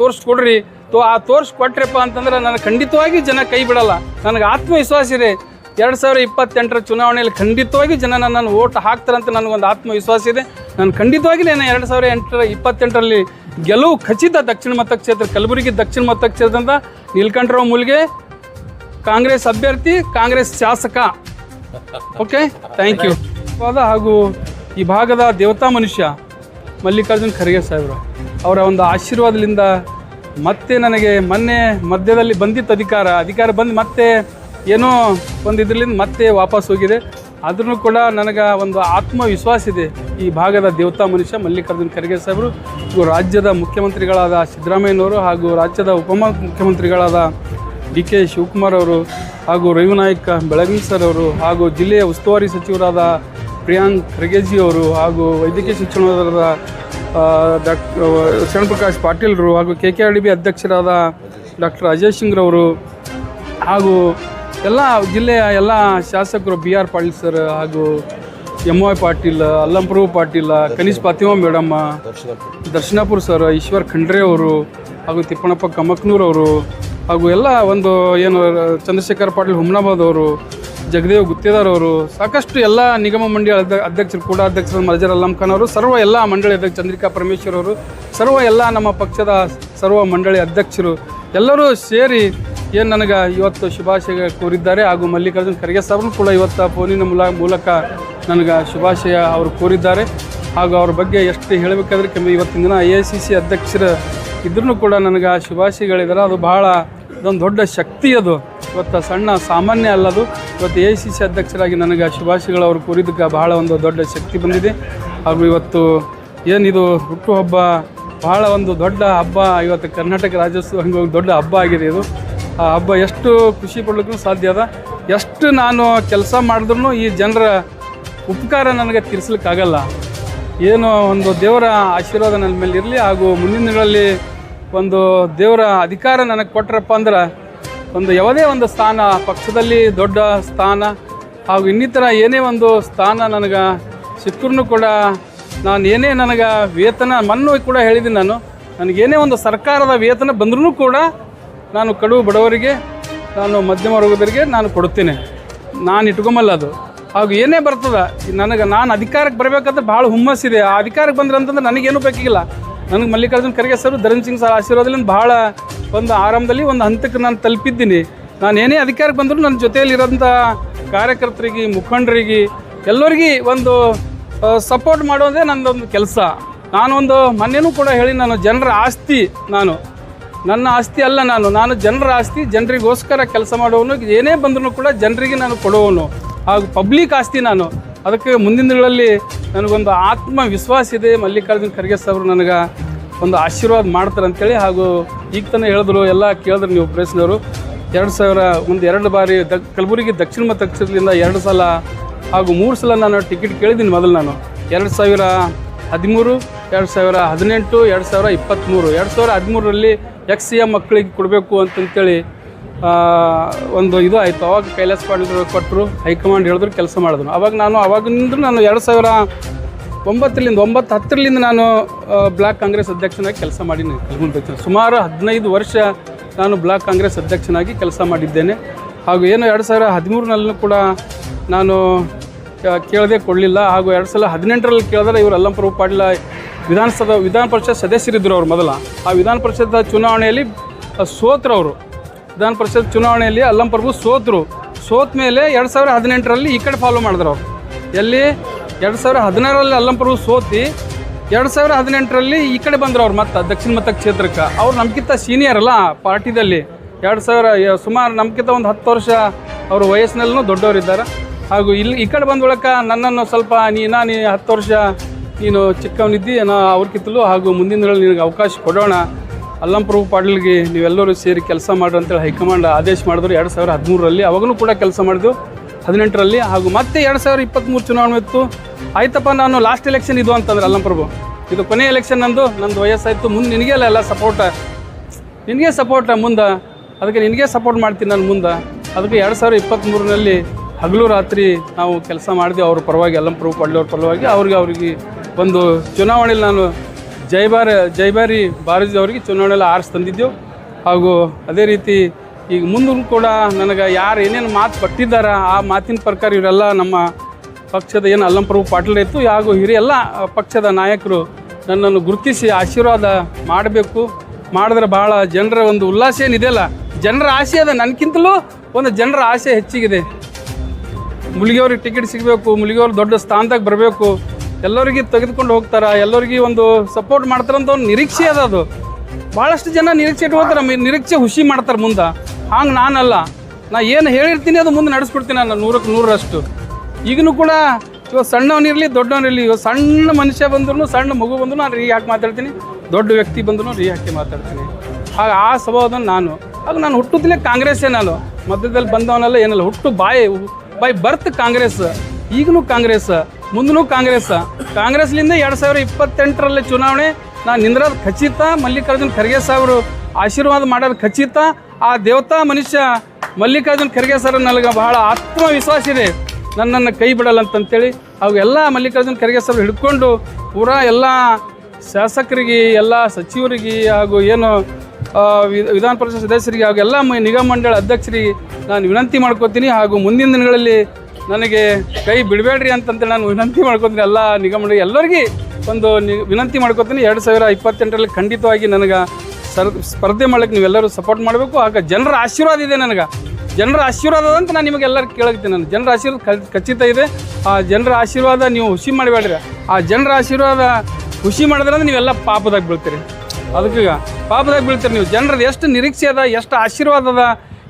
ತೋರಿಸ್ಕೊಡ್ರಿ. ತೋ ಆ ತೋರಿಸ್ಕೊಟ್ರಪ್ಪ ಅಂತಂದ್ರೆ ನನಗೆ ಖಂಡಿತವಾಗಿ ಜನ ಕೈ ಬಿಡಲ್ಲ. ನನಗೆ ಆತ್ಮವಿಶ್ವಾಸ ಇದೆ. ಎರಡು ಸಾವಿರ ಇಪ್ಪತ್ತೆಂಟರ ಚುನಾವಣೆಯಲ್ಲಿ ಖಂಡಿತವಾಗಿ ಜನ ನನ್ನನ್ನು ಓಟ್ ಹಾಕ್ತಾರಂತ ನನಗೊಂದು ಆತ್ಮವಿಶ್ವಾಸ ಇದೆ. ನಾನು ಖಂಡಿತವಾಗಿ ನಾನು ಎರಡು ಸಾವಿರ ಎಂಟರ ಇಪ್ಪತ್ತೆಂಟರಲ್ಲಿ ಗೆಲುವು ಖಚಿತ ದಕ್ಷಿಣ ಮತಕ್ಷೇತ್ರ ಕಲಬುರಗಿ ದಕ್ಷಿಣ ಮತಕ್ಷೇತ್ರದಿಂದ ನೀಲ್ಕಂಠರಾವ್ ಮುಲ್ಗೆ ಕಾಂಗ್ರೆಸ್ ಅಭ್ಯರ್ಥಿ ಕಾಂಗ್ರೆಸ್ ಶಾಸಕ. ಓಕೆ ಥ್ಯಾಂಕ್ ಯು ಹಾಗೂ ಈ ಭಾಗದ ದೇವತಾ ಮನುಷ್ಯ ಮಲ್ಲಿಕಾರ್ಜುನ್ ಖರ್ಗೆ ಸಾಹೇಬರು. ಅವರ ಒಂದು ಆಶೀರ್ವಾದದಿಂದ ಮತ್ತೆ ನನಗೆ ಮೊನ್ನೆ ಮಧ್ಯದಲ್ಲಿ ಬಂದಿತ್ತು ಅಧಿಕಾರ. ಅಧಿಕಾರ ಬಂದು ಮತ್ತೆ ಏನೋ ಒಂದು ಇದರಿಂದ ಮತ್ತೆ ವಾಪಸ್ ಹೋಗಿದೆ. ಆದ್ರೂ ಕೂಡ ನನಗೆ ಒಂದು ಆತ್ಮವಿಶ್ವಾಸ ಇದೆ ಈ ಭಾಗದ ದೇವತಾ ಮನುಷ್ಯ ಮಲ್ಲಿಕಾರ್ಜುನ್ ಖರ್ಗೆ ಸಾಹೇಬರು ಹಾಗೂ ರಾಜ್ಯದ ಮುಖ್ಯಮಂತ್ರಿಗಳಾದ ಸಿದ್ದರಾಮಯ್ಯನವರು ಹಾಗೂ ರಾಜ್ಯದ ಉಪ ಮುಖ್ಯಮಂತ್ರಿಗಳಾದ ಡಿ ಕೆ ಶಿವಕುಮಾರ್ ಅವರು ಹಾಗೂ ರವಿನಾಯಕ್ ಬೆಳಗಿನ ಸರ್ ಅವರು ಹಾಗೂ ಜಿಲ್ಲೆಯ ಉಸ್ತುವಾರಿ ಸಚಿವರಾದ ಪ್ರಿಯಾಂಕ್ ಖರ್ಗೆಜಿ ಅವರು ಹಾಗೂ ವೈದ್ಯಕೀಯ ಶಿಕ್ಷಣದ ಡಾಕ್ಟರ್ ಶರಣಪ್ರಕಾಶ್ ಪಾಟೀಲ್ರು ಹಾಗೂ K K R D B ಅಧ್ಯಕ್ಷರಾದ ಡಾಕ್ಟರ್ ಅಜಯ್ ಸಿಂಗ್ರವರು ಹಾಗೂ ಎಲ್ಲ ಜಿಲ್ಲೆಯ ಎಲ್ಲ ಶಾಸಕರು ಬಿ ಆರ್ ಪಾಟೀಲ್ ಸರ್ ಹಾಗೂ ಎಂ ವೈ ಪಾಟೀಲ್ ಅಲ್ಲಂಪ್ರಭು ಪಾಟೀಲ್ ಕನಿಷ್ಠ ಫಾತಿಮಾ ಮೇಡಮ್ಮ ದರ್ಶನಾಪುರ್ ಸರ್, ಈಶ್ವರ್ ಖಂಡ್ರೆ ಅವರು ಹಾಗೂ ತಿಪ್ಪಣಪ್ಪ ಕಮಕ್ನೂರವರು ಹಾಗೂ ಎಲ್ಲ ಒಂದು ಏನು, ಚಂದ್ರಶೇಖರ್ ಪಾಟೀಲ್ ಹುಮ್ನಾಬಾದ್ ಅವರು ಜಗದೇವ್ ಗುತ್ತೇದಾರ್ ಅವರು ಸಾಕಷ್ಟು ಎಲ್ಲ ನಿಗಮ ಮಂಡಳಿ ಅಧ್ಯ- ಅಧ್ಯಕ್ಷರು ಕೂಡ ಅಧ್ಯಕ್ಷರು ಮರ್ಜರ್ ಅಲ್ಲಂ ಅವರು, ಸರ್ವ ಎಲ್ಲ ಮಂಡಳಿ ಅಧ್ಯಕ್ಷ ಚಂದ್ರಿಕಾ ಪರಮೇಶ್ವರ್ ಅವರು, ಸರ್ವ ಎಲ್ಲ ನಮ್ಮ ಪಕ್ಷದ ಸರ್ವ ಮಂಡಳಿ ಅಧ್ಯಕ್ಷರು ಎಲ್ಲರೂ ಸೇರಿ ಏನು ನನಗೆ ಇವತ್ತು ಶುಭಾಶಯ ಕೋರಿದ್ದಾರೆ ಹಾಗೂ ಮಲ್ಲಿಕಾರ್ಜುನ್ ಖರ್ಗೆ ಸಾಹೇಬ್ರು ಕೂಡ ಇವತ್ತು ಫೋನಿನ ಮೂಲ ಮೂಲಕ ನನಗೆ ಶುಭಾಶಯ ಅವರು ಕೋರಿದ್ದಾರೆ. ಹಾಗೂ ಅವ್ರ ಬಗ್ಗೆ ಎಷ್ಟು ಹೇಳಬೇಕಾದ್ರೆ ಕೆಮ್ಮೆ ಇವತ್ತಿನ ದಿನ ಎ ಸಿ ಸಿ ಅಧ್ಯಕ್ಷರು ಇದ್ರೂ ಕೂಡ ನನಗೆ ಆ ಶುಭಾಶಯಗಳಿದ್ದಾರೆ ಅದು ಬಹಳ ಅದೊಂದು ದೊಡ್ಡ ಶಕ್ತಿ ಅದು. ಇವತ್ತು ಸಣ್ಣ ಸಾಮಾನ್ಯ ಅಲ್ಲದು, ಇವತ್ತು ಎ ಸಿ ಸಿ ಅಧ್ಯಕ್ಷರಾಗಿ ನನಗೆ ಶುಭಾಶಯಗಳವರು ಕೋರಿದ್ದಕ್ಕೆ ಬಹಳ ಒಂದು ದೊಡ್ಡ ಶಕ್ತಿ ಬಂದಿದೆ. ಹಾಗೂ ಇವತ್ತು ಏನಿದು ಹುಟ್ಟುಹಬ್ಬ ಬಹಳ ಒಂದು ದೊಡ್ಡ ಹಬ್ಬ. ಇವತ್ತು ಕರ್ನಾಟಕ ರಾಜ್ಯೋತ್ಸವ ಹಂಗೆ ಒಂದು ದೊಡ್ಡ ಹಬ್ಬ ಆಗಿದೆ ಇದು. ಆ ಹಬ್ಬ ಎಷ್ಟು ಖುಷಿ ಪಡ್ಲಿಕ್ಕೂ ಸಾಧ್ಯ ಅದ. ಎಷ್ಟು ನಾನು ಕೆಲಸ ಮಾಡಿದ್ರೂ ಈ ಜನರ ಉಪಕಾರ ನನಗೆ ತೀರಿಸ್ಲಿಕ್ಕಾಗಲ್ಲ. ಏನು ಒಂದು ದೇವರ ಆಶೀರ್ವಾದ ನನ್ನ ಮೇಲೆ ಇರಲಿ ಹಾಗೂ ಮುಂದಿನ ಒಂದು ದೇವರ ಅಧಿಕಾರ ನನಗೆ ಕೊಟ್ರಪ್ಪ ಅಂದ್ರೆ ಒಂದು ಯಾವುದೇ ಒಂದು ಸ್ಥಾನ, ಪಕ್ಷದಲ್ಲಿ ದೊಡ್ಡ ಸ್ಥಾನ ಹಾಗೂ ಇನ್ನಿತರ ಏನೇ ಒಂದು ಸ್ಥಾನ ನನಗೆ ಸಿಕ್ಕರೂ ಕೂಡ ನಾನು ಏನೇ ನನಗೆ ವೇತನ ಮನ್ನು ಕೂಡ ಹೇಳಿದ್ದೀನಿ ನಾನು. ನನಗೇನೇ ಒಂದು ಸರ್ಕಾರದ ವೇತನ ಬಂದರೂ ಕೂಡ ನಾನು ಕಡು ಬಡವರಿಗೆ, ನಾನು ಮಧ್ಯಮ ವರ್ಗದವರಿಗೆ ನಾನು ಕೊಡುತ್ತೇನೆ. ನಾನು ಇಟ್ಕೊಂಬಲ್ಲ ಅದು. ಹಾಗೂ ಏನೇ ಬರ್ತದ, ನನಗೆ ನಾನು ಅಧಿಕಾರಕ್ಕೆ ಬರಬೇಕಂದ್ರೆ ಭಾಳ ಹುಮ್ಮಸ್ಸಿದೆ ಆ ಅಧಿಕಾರಕ್ಕೆ ಬಂದ್ರೆ ಅಂತಂದ್ರೆ ನನಗೇನು ಬೇಕಾಗಿಲ್ಲ. ನನಗೆ ಮಲ್ಲಿಕಾರ್ಜುನ್ ಖರ್ಗೆ ಸರ್ ಧರಣ್ ಸಿಂಗ್ ಸರ್ ಆಶೀರ್ವಾದದಿಂದ ಭಾಳ ಒಂದು ಆರಂಭದಲ್ಲಿ ಒಂದು ಹಂತಕ್ಕೆ ನಾನು ತಲುಪಿದ್ದೀನಿ. ನಾನು ಏನೇ ಅಧಿಕಾರಕ್ಕೆ ಬಂದರೂ ನನ್ನ ಜೊತೆಯಲ್ಲಿರೋಂಥ ಕಾರ್ಯಕರ್ತರಿಗೆ, ಮುಖಂಡರಿಗೆ, ಎಲ್ಲರಿಗೆ ಒಂದು ಸಪೋರ್ಟ್ ಮಾಡೋದೇ ನನ್ನದೊಂದು ಕೆಲಸ. ನಾನೊಂದು ಮೊನ್ನೆನೂ ಕೂಡ ಹೇಳಿ ನಾನು ಜನರ ಆಸ್ತಿ ನಾನು. ನನ್ನ ಆಸ್ತಿ ಅಲ್ಲ ನಾನು. ನಾನು ಜನರ ಆಸ್ತಿ, ಜನರಿಗೋಸ್ಕರ ಕೆಲಸ ಮಾಡುವವನು, ಏನೇ ಬಂದರೂ ಕೂಡ ಜನರಿಗೆ ನಾನು ಕೊಡುವವನು. ಹಾಗೂ ಪಬ್ಲಿಕ್ ಆಸ್ತಿ ನಾನು. ಅದಕ್ಕೆ ಮುಂದಿನ ದಿನಗಳಲ್ಲಿ ನನಗೊಂದು ಆತ್ಮವಿಶ್ವಾಸ ಇದೆ. ಮಲ್ಲಿಕಾರ್ಜುನ್ ಖರ್ಗೆ ಸರ್ ನನಗೆ ಒಂದು ಆಶೀರ್ವಾದ ಮಾಡ್ತಾರೆ ಅಂತೇಳಿ ಹಾಗೂ ಈಗ ತಾನೇ ಹೇಳಿದ್ರು, ಎಲ್ಲ ಕೇಳಿದ್ರು ನೀವು ಪ್ರೆಸ್ನವರು ಎರಡು ಸಾವಿರ, ಒಂದು ಎರಡು ಬಾರಿ ದ, ಕಲಬುರಗಿ ದಕ್ಷಿಣ ಮತಕ್ಷೇತ್ರದಿಂದ ಎರಡು ಸಲ ಹಾಗೂ ಮೂರು ಸಲ ನಾನು ಟಿಕೆಟ್ ಕೇಳಿದ್ದೀನಿ ಮೊದಲು ನಾನು. ಎರಡು ಸಾವಿರ ಹದಿಮೂರು, ಎರಡು ಸಾವಿರ ಹದಿನೆಂಟು, ಎರಡು ಸಾವಿರ ಇಪ್ಪತ್ತ್ಮೂರು. ಎರಡು ಸಾವಿರ ಹದಿಮೂರರಲ್ಲಿ ಎಕ್ಸ್ ಎಂ ಮಕ್ಕಳಿಗೆ ಕೊಡಬೇಕು ಅಂತಂತೇಳಿ ಒಂದು ಇದು ಆಯಿತು. ಅವಾಗ ಕೈಲಾಸ ಪಾಟೀಲ್ ಕೊಟ್ಟರು, ಹೈಕಮಾಂಡ್ ಹೇಳಿದ್ರು, ಕೆಲಸ ಮಾಡಿದ್ರು. ಅವಾಗ ನಾನು, ಅವಾಗಿಂದ ನಾನು ಎರಡು ಸಾವಿರ ಒಂಬತ್ತರಿಂದ, ಒಂಬತ್ತು ಹತ್ತರಿಂದ ನಾನು ಬ್ಲಾಕ್ ಕಾಂಗ್ರೆಸ್ ಅಧ್ಯಕ್ಷನಾಗಿ ಕೆಲಸ ಮಾಡೀನಿ ಕಲಬುರಗಿ ಸುಮಾರು ಹದಿನೈದು ವರ್ಷ ನಾನು ಬ್ಲಾಕ್ ಕಾಂಗ್ರೆಸ್ ಅಧ್ಯಕ್ಷನಾಗಿ ಕೆಲಸ ಮಾಡಿದ್ದೇನೆ. ಹಾಗೂ ಏನು ಎರಡು ಸಾವಿರ ಹದಿಮೂರನಲ್ಲೂ ಕೂಡ ನಾನು ಕೇಳದೆ ಕೊಡಲಿಲ್ಲ. ಹಾಗೂ ಎರಡು ಸಲ ಹದಿನೆಂಟರಲ್ಲಿ ಕೇಳಿದ್ರೆ ಇವರು ಅಲ್ಲಂಪುರ ಪಾಟೀಲ ವಿಧಾನಸಭಾ, ವಿಧಾನ ಪರಿಷತ್ ಸದಸ್ಯರಿದ್ದರು ಅವರು ಮೊದಲ. ಆ ವಿಧಾನ ಪರಿಷತ್ ಚುನಾವಣೆಯಲ್ಲಿ ಸೋತ್ರು ಅವರು. ವಿಧಾನ ಪರಿಷತ್ ಚುನಾವಣೆಯಲ್ಲಿ ಅಲ್ಲಂಪ್ರಭು ಸೋತರು. ಸೋತ ಮೇಲೆ ಎರಡು ಸಾವಿರ ಹದಿನೆಂಟರಲ್ಲಿ ಈ ಕಡೆ ಫಾಲೋ ಮಾಡಿದ್ರು ಅವರು. ಎಲ್ಲಿ ಎರಡು ಸಾವಿರ ಹದಿನಾರರಲ್ಲಿ ಅಲ್ಲಂಪ್ರಭು ಸೋತಿ, ಎರಡು ಸಾವಿರ ಹದಿನೆಂಟರಲ್ಲಿ ಈ ಕಡೆ ಬಂದರು ಅವ್ರು ಮತ್ತೆ, ದಕ್ಷಿಣ ಮತ ಕ್ಷೇತ್ರಕ್ಕೆ. ಅವ್ರು ನಮ್ಗಿಂತ ಸೀನಿಯರ್ ಅಲ್ಲ ಪಾರ್ಟಿದಲ್ಲಿ. ಎರಡು ಸಾವಿರ ಸುಮಾರು ನಮ್ಗಿಂತ ಒಂದು ಹತ್ತು ವರ್ಷ ಅವರು ವಯಸ್ಸಿನಲ್ಲೂ ದೊಡ್ಡವರಿದ್ದಾರೆ. ಹಾಗೂ ಇಲ್ಲಿ ಈ ಕಡೆ ಬಂದ ನನ್ನನ್ನು ಸ್ವಲ್ಪ ನೀನ ನೀ ಹತ್ತು ವರ್ಷ ನೀನು ಚಿಕ್ಕವನಿದ್ದಿ, ನಾ ಅವ್ರಕ್ಕಿಂತಲೂ ಹಾಗೂ ಮುಂದಿನ ನಿನಗೆ ಅವಕಾಶ ಕೊಡೋಣ. ಅಲ್ಲಂಪ್ರಭು ಪಾಟೀಲ್ಗೆ ನೀವೆಲ್ಲರೂ ಸೇರಿ ಕೆಲಸ ಮಾಡ್ರಿ ಅಂತೇಳಿ ಹೈಕಮಾಂಡ್ ಆದೇಶ ಮಾಡಿದ್ರು. ಎರಡು ಸಾವಿರ ಹದಿಮೂರರಲ್ಲಿ ಅವಾಗಲೂ ಕೂಡ ಕೆಲಸ ಮಾಡಿದ್ವು. ಹದಿನೆಂಟರಲ್ಲಿ ಹಾಗೂ ಮತ್ತೆ ಎರಡು ಸಾವಿರದ ಇಪ್ಪತ್ತ್ಮೂರು ಚುನಾವಣೆ ಇತ್ತು ಆಯ್ತಪ್ಪ ನಾನು ಲಾಸ್ಟ್ ಎಲೆಕ್ಷನ್ ಇದು ಅಂತಂದ್ರೆ ಅಲ್ಲಂಪ್ರಭು ಇದು ಕೊನೆ ಎಲೆಕ್ಷನ್ ನಂದು ನಂದು ವಯಸ್ಸಾಯಿತು. ಮುಂದೆ ನಿನಗೆ ಅಲ್ಲ, ಎಲ್ಲ ಸಪೋರ್ಟ ನಿನಗೆ ಸಪೋರ್ಟ ಮುಂದೆ, ಅದಕ್ಕೆ ನಿನಗೆ ಸಪೋರ್ಟ್ ಮಾಡ್ತೀನಿ ನಾನು ಮುಂದೆ. ಅದಕ್ಕೆ ಎರಡು ಸಾವಿರದ ಇಪ್ಪತ್ತ್ಮೂರರಲ್ಲಿ ಹಗಲು ರಾತ್ರಿ ನಾವು ಕೆಲಸ ಮಾಡಿದೆ ಅವ್ರ ಪರವಾಗಿ, ಅಲ್ಲಂ ಪ್ರಭು ಅವ್ರ ಪರವಾಗಿ, ಅವ್ರಿಗೆ ಅವ್ರಿಗೆ ಒಂದು ಚುನಾವಣೆಯಲ್ಲಿ ನಾನು ಜೈಬಾರ ಜೈಬಾರಿ ಬಾರಜಿ ಅವರಿಗೆ ಚುನಾವಣೆಯಲ್ಲಿ ಆರಿಸಿ ತಂದಿದ್ದೆವು. ಹಾಗೂ ಅದೇ ರೀತಿ ಈಗ ಮುಂದೂ ಕೂಡ ನನಗೆ ಯಾರು ಏನೇನು ಮಾತು ಕೊಟ್ಟಿದ್ದಾರ ಆ ಮಾತಿನ ಪ್ರಕಾರ ಇವರೆಲ್ಲ ನಮ್ಮ ಪಕ್ಷದ ಏನು ಅಲ್ಲಂಪ್ರಭು ಪಾಟೀಲ್ ಇತ್ತು ಹಾಗೂ ಹಿರಿಯ ಎಲ್ಲ ಪಕ್ಷದ ನಾಯಕರು ನನ್ನನ್ನು ಗುರುತಿಸಿ ಆಶೀರ್ವಾದ ಮಾಡಬೇಕು. ಮಾಡಿದ್ರೆ ಭಾಳ ಜನರ ಒಂದು ಉಲ್ಲಾಸ ಏನಿದೆಯಲ್ಲ ಜನರ ಆಸೆ ಅದ. ನನಗಿಂತಲೂ ಒಂದು ಜನರ ಆಸೆ ಹೆಚ್ಚಿಗಿದೆ. ಮುಳುಗಿಯವ್ರಿಗೆ ಟಿಕೆಟ್ ಸಿಗಬೇಕು ಮುಳುಗಿಯವ್ರು ದೊಡ್ಡ ಸ್ಥಾನದಾಗ ಬರಬೇಕು. ಎಲ್ಲರಿಗೆ ತೆಗೆದುಕೊಂಡು ಹೋಗ್ತಾರೆ, ಎಲ್ಲರಿಗೆ ಒಂದು ಸಪೋರ್ಟ್ ಮಾಡ್ತಾರಂತ ಒಂದು ನಿರೀಕ್ಷೆ ಅದ ಅದು. ಭಾಳಷ್ಟು ಜನ ನಿರೀಕ್ಷೆ ಇಟ್ಕೋತಾರೆ ನಿರೀಕ್ಷೆ ಖುಷಿ ಮಾಡ್ತಾರೆ ಮುಂದೆ. ಹಂಗೆ ನಾನಲ್ಲ. ನಾ ಏನು ಹೇಳಿರ್ತೀನಿ ಅದು ಮುಂದೆ ನಡೆಸ್ಬಿಡ್ತೀನಿ ನಾನು ನೂರಕ್ಕೆ ನೂರರಷ್ಟು. ಈಗಲೂ ಕೂಡ ಇವಾಗ ಸಣ್ಣವನಿರಲಿ ದೊಡ್ಡವನಿರಲಿ ಇವಾಗ ಸಣ್ಣ ಮನುಷ್ಯ ಬಂದ್ರು ಸಣ್ಣ ಮಗು ಬಂದ್ರು ನಾನು ಹಾಕಿ ಮಾತಾಡ್ತೀನಿ? ದೊಡ್ಡ ವ್ಯಕ್ತಿ ಬಂದ್ರು ರೀ ಹಾಕಿ ಮಾತಾಡ್ತೀನಿ? ಆಗ ಆ ಸ್ವಭಾವದ ನಾನು. ಆಗ ನಾನು ಹುಟ್ಟುತ್ತಲೇ ಕಾಂಗ್ರೆಸ್ಸೇ ನಾನು. ಮಧ್ಯದಲ್ಲಿ ಬಂದವನಲ್ಲ, ಏನಲ್ಲ. ಹುಟ್ಟು ಬಾಯಿ ಬೈ ಬರ್ತ್ ಕಾಂಗ್ರೆಸ್. ಈಗಲೂ ಕಾಂಗ್ರೆಸ್. ಮುಂದೂ ಕಾಂಗ್ರೆಸ್. ಕಾಂಗ್ರೆಸ್ಲಿಂದ ಎರಡು ಸಾವಿರ ಇಪ್ಪತ್ತೆಂಟರಲ್ಲಿ ಚುನಾವಣೆ, ನಾನು ನಿಂದ್ರದ ಖಚಿತ, ಮಲ್ಲಿಕಾರ್ಜುನ್ ಖರ್ಗೆ ಸಾಹೇಬರು ಆಶೀರ್ವಾದ ಮಾಡೋದು ಖಚಿತ ಆ ದೇವತಾ ಮನುಷ್ಯ ಮಲ್ಲಿಕಾರ್ಜುನ್ ಖರ್ಗೆ ಸರ್ ನನಗೆ ಬಹಳ ಆತ್ಮವಿಶ್ವಾಸ ಇದೆ. ನನ್ನನ್ನು ಕೈ ಬಿಡಲ್ಲ ಅಂತಂತೇಳಿ ಅವು ಎಲ್ಲ ಮಲ್ಲಿಕಾರ್ಜುನ್ ಖರ್ಗೆ ಸರ್ ಹಿಡ್ಕೊಂಡು ಪೂರಾ ಎಲ್ಲ ಶಾಸಕರಿಗೆ, ಎಲ್ಲ ಸಚಿವರಿಗೆ ಹಾಗೂ ಏನು ವಿಧಾನ ಪರಿಷತ್ ಸದಸ್ಯರಿಗೆ ಹಾಗೂ ಎಲ್ಲ ನಿಗಮ ಮಂಡಳ ಅಧ್ಯಕ್ಷರಿಗೆ ನಾನು ವಿನಂತಿ ಮಾಡ್ಕೋತೀನಿ ಹಾಗೂ ಮುಂದಿನ ದಿನಗಳಲ್ಲಿ ನನಗೆ ಕೈ ಬಿಡಬೇಡ್ರಿ ಅಂತಂತೇಳಿ ನಾನು ವಿನಂತಿ ಮಾಡ್ಕೊತೀನಿ ಎಲ್ಲ ನಿಗಮ ಮಂಡಳಿ ಎಲ್ಲರಿಗೆ ಒಂದು ವಿನಂತಿ ಮಾಡ್ಕೋತೀನಿ. ಎರಡು ಸಾವಿರ ಇಪ್ಪತ್ತೆಂಟರಲ್ಲಿ ಖಂಡಿತವಾಗಿ ನನಗೆ ಸರ್, ಸ್ಪರ್ಧೆ ಮಾಡಕ್ಕೆ ನೀವೆಲ್ಲರೂ ಸಪೋರ್ಟ್ ಮಾಡಬೇಕು. ಆಗ ಜನರ ಆಶೀರ್ವಾದ ಇದೆ ನನಗೆ. ಜನರ ಆಶೀರ್ವಾದ ಅಂತ ನಾನು ನಿಮಗೆಲ್ಲರೂ ಕೇಳಕ್ತೀನಿ ನಾನು. ಜನರ ಆಶೀರ್ವಾದ ಖಚಿತ ಇದೆ. ಆ ಜನರ ಆಶೀರ್ವಾದ ನೀವು ಹುಷಿ ಮಾಡಬೇಡ್ರಿ. ಆ ಜನರ ಆಶೀರ್ವಾದ ಖುಷಿ ಮಾಡಿದ್ರೆ ಅಂದ್ರೆ ನೀವೆಲ್ಲ ಪಾಪದಾಗ ಬೀಳ್ತೀರಿ. ಅದಕ್ಕೀಗ ಪಾಪದಾಗ ಬೀಳ್ತೀರಿ ನೀವು. ಜನರದ್ದು ಎಷ್ಟು ನಿರೀಕ್ಷೆ ಅದ, ಎಷ್ಟು ಆಶೀರ್ವಾದ ಅದ,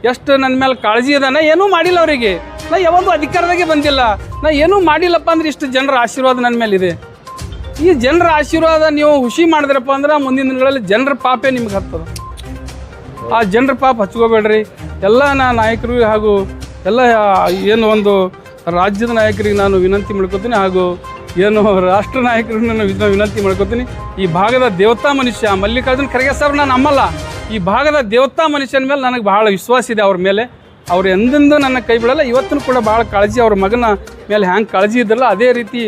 ಎಷ್ಟು ನನ್ನ ಮೇಲೆ ಕಾಳಜಿ ಅದ, ನಾ ಏನೂ ಮಾಡಿಲ್ಲ ಅವರಿಗೆ. ನಾ ಯಾವಾಗೂ ಅಧಿಕಾರದಾಗೆ ಬಂದಿಲ್ಲ. ನಾ ಏನೂ ಮಾಡಿಲ್ಲಪ್ಪ ಅಂದ್ರೆ ಇಷ್ಟು ಜನರ ಆಶೀರ್ವಾದ ನನ್ನ ಮೇಲೆ ಇದೆ ಈ ಜನರ ಆಶೀರ್ವಾದ ನೀವು ಹುಷಿ ಮಾಡಿದ್ರಪ್ಪ ಅಂದ್ರೆ ಮುಂದಿನ ದಿನಗಳಲ್ಲಿ ಜನರ ಪಾಪೇ ನಿಮ್ಗೆ ಹತ್ತದ. ಆ ಜನರ ಪಾಪ ಹಚ್ಕೋಬೇಡ್ರಿ. ಎಲ್ಲ ನಾ ನಾಯಕರು ಹಾಗೂ ಎಲ್ಲ ಏನು ಒಂದು ರಾಜ್ಯದ ನಾಯಕರಿಗೆ ನಾನು ವಿನಂತಿ ಮಾಡ್ಕೋತೀನಿ ಹಾಗೂ ಏನು ರಾಷ್ಟ್ರ ನಾಯಕರಿಗೆ ನಾನು ವಿನ- ವಿನಂತಿ ಮಾಡ್ಕೋತೀನಿ. ಈ ಭಾಗದ ದೇವತಾ ಮನುಷ್ಯ ಮಲ್ಲಿಕಾರ್ಜುನ್ ಖರ್ಗೆ ಸರ್ ನಾನು ನಮ್ಮಲ್ಲ ಈ ಭಾಗದ ದೇವತಾ ಮನುಷ್ಯನ ಮೇಲೆ ನನಗೆ ಬಹಳ ವಿಶ್ವಾಸ ಇದೆ ಅವ್ರ ಮೇಲೆ. ಅವ್ರು ಎಂದೆಂದೂ ನನ್ನ ಕೈ ಬಿಡಲ್ಲ. ಇವತ್ತೂ ಕೂಡ ಭಾಳ ಕಾಳಜಿ ಅವ್ರ ಮಗನ ಮೇಲೆ ಹ್ಯಾಂಗೆ ಕಾಳಜಿ ಇದ್ರಲ್ಲ, ಅದೇ ರೀತಿ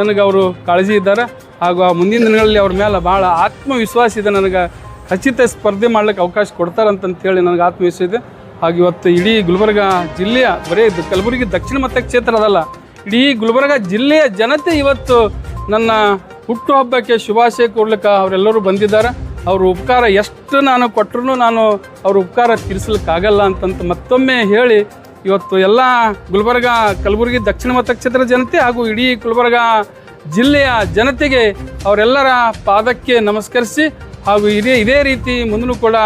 ನನಗೆ ಅವರು ಕಾಳಜಿ ಇದ್ದಾರೆ ಹಾಗೂ ಆ ಮುಂದಿನ ದಿನಗಳಲ್ಲಿ ಅವ್ರ ಮೇಲೆ ಭಾಳ ಆತ್ಮವಿಶ್ವಾಸ ಇದೆ ನನಗೆ. ಖಚಿತ ಸ್ಪರ್ಧೆ ಮಾಡ್ಲಿಕ್ಕೆ ಅವಕಾಶ ಕೊಡ್ತಾರಂತಂತೇಳಿ ನನಗೆ ಆತ್ಮವಿಶ್ವಾಸ ಇದೆ. ಹಾಗೆ ಇವತ್ತು ಇಡೀ ಗುಲ್ಬರ್ಗ ಜಿಲ್ಲೆಯ, ಬರೀ ಕಲಬುರಗಿ ದಕ್ಷಿಣ ಮತಕ್ಷೇತ್ರ ಅದಲ್ಲ, ಇಡೀ ಗುಲ್ಬರ್ಗ ಜಿಲ್ಲೆಯ ಜನತೆ ಇವತ್ತು ನನ್ನ ಹುಟ್ಟುಹಬ್ಬಕ್ಕೆ ಶುಭಾಶಯ ಕೊಡ್ಲಿಕ್ಕೆ ಅವರೆಲ್ಲರೂ ಬಂದಿದ್ದಾರೆ. ಅವ್ರ ಉಪಕಾರ ಎಷ್ಟು ನಾನು ಕೊಟ್ಟರು ನಾನು ಅವ್ರ ಉಪಕಾರ ತೀರಿಸಲಿಕ್ಕಾಗಲ್ಲ ಅಂತಂತ ಮತ್ತೊಮ್ಮೆ ಹೇಳಿ ಇವತ್ತು ಎಲ್ಲ ಗುಲ್ಬರ್ಗ, ಕಲಬುರಗಿ, ದಕ್ಷಿಣ ಮತಕ್ಷೇತ್ರ ಜನತೆ ಹಾಗೂ ಇಡೀ ಗುಲ್ಬರ್ಗ ಜಿಲ್ಲೆಯ ಜನತೆಗೆ ಅವರೆಲ್ಲರ ಪಾದಕ್ಕೆ ನಮಸ್ಕರಿಸಿ ಹಾಗೂ ಇದೇ ಇದೇ ರೀತಿ ಮುಂದೂ ಕೂಡ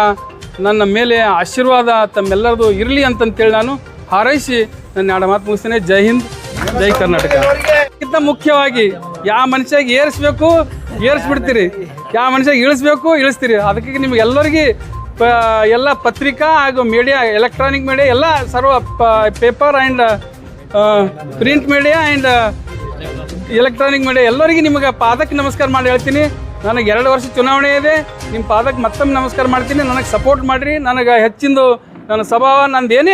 ನನ್ನ ಮೇಲೆ ಆಶೀರ್ವಾದ ತಮ್ಮೆಲ್ಲರದು ಇರಲಿ ಅಂತಂತೇಳಿ ನಾನು ಹಾರೈಸಿ ನನ್ನ ಎರಡು ಮಾತು ಮುಗಿಸ್ತೇನೆ. ಜೈ ಹಿಂದ್, ಜೈ ಕರ್ನಾಟಕ. ಇಂತ ಮುಖ್ಯವಾಗಿ ಯಾವ ಮನುಷ್ಯಾಗಿ ಏರಿಸ್ಬೇಕು, ಏರಿಸ್ಬಿಡ್ತೀರಿ. ಯಾವ ಮನುಷ್ಯಾಗಿ ಇಳಿಸ್ಬೇಕು, ಇಳಿಸ್ತೀರಿ. ಅದಕ್ಕೆ ನಿಮ್ಗೆ ಎಲ್ಲರಿಗೆ ಎಲ್ಲ ಪತ್ರಿಕಾ ಹಾಗೂ ಮೀಡಿಯಾ ಎಲೆಕ್ಟ್ರಾನಿಕ್ ಮೀಡಿಯಾ ಎಲ್ಲ ಸರ್ವ paper and print media and electronic media ಎಲ್ಲರಿಗೂ ನಿಮಗೆ ಪಾದಕ್ಕೆ ನಮಸ್ಕಾರ ಮಾಡಿ ಹೇಳ್ತೀನಿ. ನನಗೆ ಎರಡು ವರ್ಷ ಚುನಾವಣೆ ಇದೆ. ನಿಮ್ಮ ಪಾದಕ್ಕೆ ಮತ್ತೊಮ್ಮೆ ನಮಸ್ಕಾರ ಮಾಡ್ತೀನಿ. ನನಗೆ ಸಪೋರ್ಟ್ ಮಾಡಿರಿ. ನನಗೆ ಹೆಚ್ಚಿಂದು ನನ್ನ ಸ್ವಭಾವ ನಂದೇನೇ